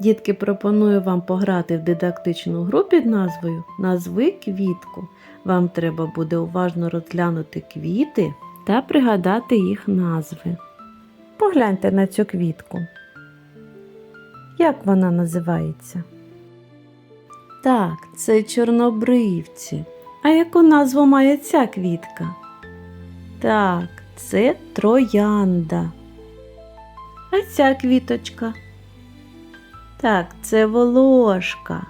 Дітки, пропоную вам пограти в дидактичну гру під назвою Назви квітку. Вам треба буде уважно розглянути квіти та пригадати їх назви. Погляньте на цю квітку. Як вона називається? Так, це чорнобривці. А яку назву має ця квітка? Так, це троянда. А ця квіточка? Так, це волошка.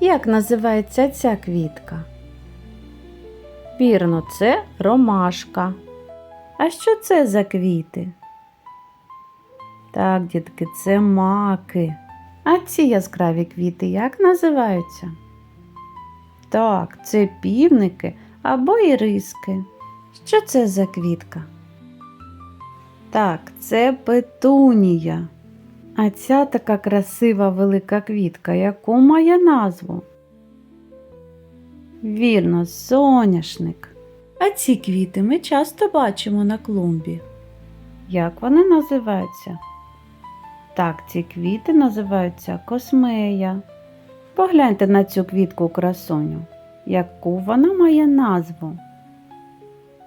Як називається ця квітка? Вірно, це ромашка. А що це за квіти? Так, дітки, це маки. А ці яскраві квіти як називаються? Так, це півники або іриски. Що це за квітка? Так, це петунія. А ця така красива велика квітка, яку має назву? Вірно, соняшник. А ці квіти ми часто бачимо на клумбі. Як вони називаються? Так, ці квіти називаються космея. Погляньте на цю квітку красуню. Яку вона має назву?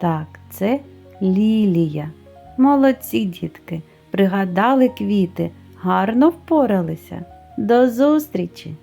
Так, це лілія. Молодці дітки, пригадали квіти, гарно впоралися. До зустрічі!